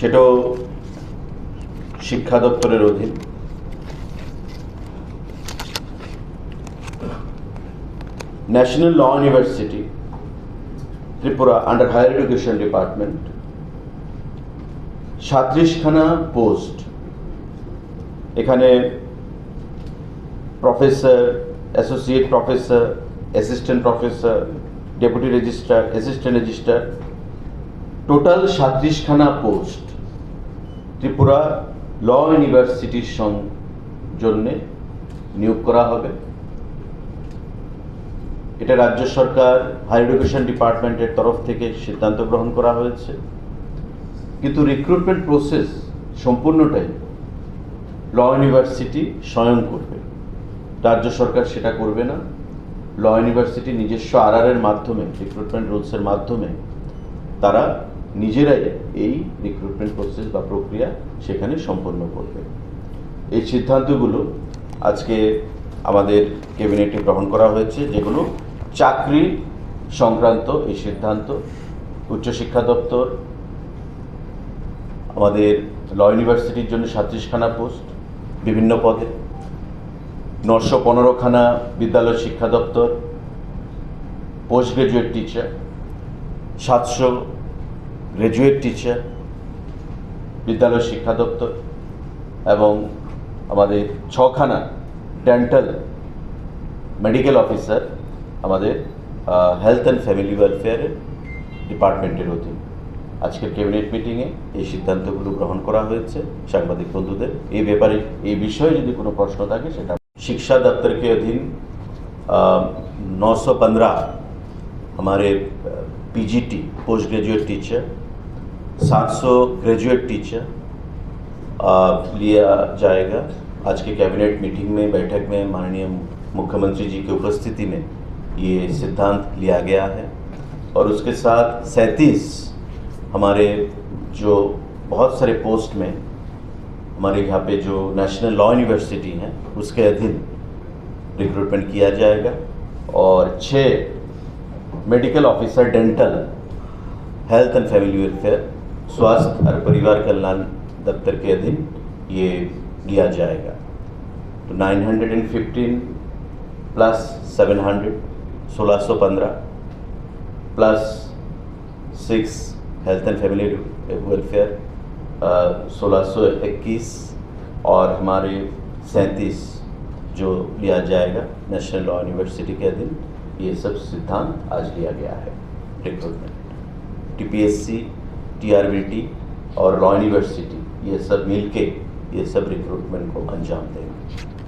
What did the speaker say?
সেটাও শিক্ষা দপ্তরের অধীন। National law university Tripura under higher education department সাত্রিশখানা post এখানে professor associate professor assistant professor deputy registrar assistant registrar total সাত্রিশখানা post Tripura law ইউনিভার্সিটির জন্যে নিয়োগ করা হবে। এটা রাজ্য সরকার হায়ার এডুকেশন ডিপার্টমেন্টের তরফ থেকে সিদ্ধান্ত গ্রহণ করা হয়েছে। কিন্তু রিক্রুটমেন্ট প্রসেস সম্পূর্ণটাই ল ইউনিভার্সিটি স্বয়ং করবে। রাজ্য সরকার সেটা করবে না। ল ইউনিভার্সিটি নিজস্ব আর মাধ্যমে রিক্রুটমেন্ট রুলসের মাধ্যমে তারা নিজেরাই এই রিক্রুটমেন্ট প্রসেস বা প্রক্রিয়া সেখানে সম্পন্ন করবে। এই সিদ্ধান্তগুলো আজকে আমাদের ক্যাবিনেটে গ্রহণ করা হয়েছে যেগুলো চাকরি সংক্রান্ত এই সিদ্ধান্ত উচ্চশিক্ষা দপ্তর, আমাদের ল ইউনিভার্সিটির জন্য সাতত্রিশখানা পোস্ট বিভিন্ন পদে, নশো পনেরোখানা বিদ্যালয় শিক্ষা দপ্তর, পোস্ট গ্রাজুয়েট টিচার, সাতশো গ্রাজুয়েট টিচার বিদ্যালয় শিক্ষা দপ্তর এবং আমাদের ছখানা ডেন্টাল মেডিকেল অফিসার আমাদের হেলথ অ্যান্ড ফ্যামিলি ওয়েলফেয়ারের ডিপার্টমেন্টের অধীন আজকের ক্যাবিনেট মিটিংয়ে এই সিদ্ধান্তগুলো গ্রহণ করা হয়েছে সাংবাদিক বন্ধুদের এই ব্যাপারে এই বিষয়ে যদি কোনো প্রশ্ন থাকে সেটা शिक्षा दफ्तर के अधीन नौ सौ पंद्रह हमारे पीजीटी पोस्ट ग्रेजुएट टीचर सात सौ ग्रेजुएट टीचर लिया जाएगा। आज के कैबिनेट मीटिंग में, बैठक में माननीय मुख्यमंत्री जी की उपस्थिति में ये सिद्धांत लिया गया है। और उसके साथ सैंतीस हमारे जो बहुत सारे पोस्ट में, हमारे यहाँ पे जो नेशनल लॉ यूनिवर्सिटी है, उसके अधीन रिक्रूटमेंट किया जाएगा। और छः medical officer dental health and family welfare स्वास्थ्य और परिवार कल्याण दफ्तर के अधीन ये लिया जाएगा। तो 915 plus 700 1615 plus six health and family welfare सोलह सौ इक्कीस और हमारे सैंतीस जो लिया जाएगा नेशनल लॉ यूनिवर्सिटी के अधीन। ये सब सिद्धांत आज लिया गया है। रिक्रूटमेंट टीपीएससी टीआरबीटी और लॉ यूनिवर्सिटी ये सब मिलके ये सब रिक्रूटमेंट को अंजाम देंगे।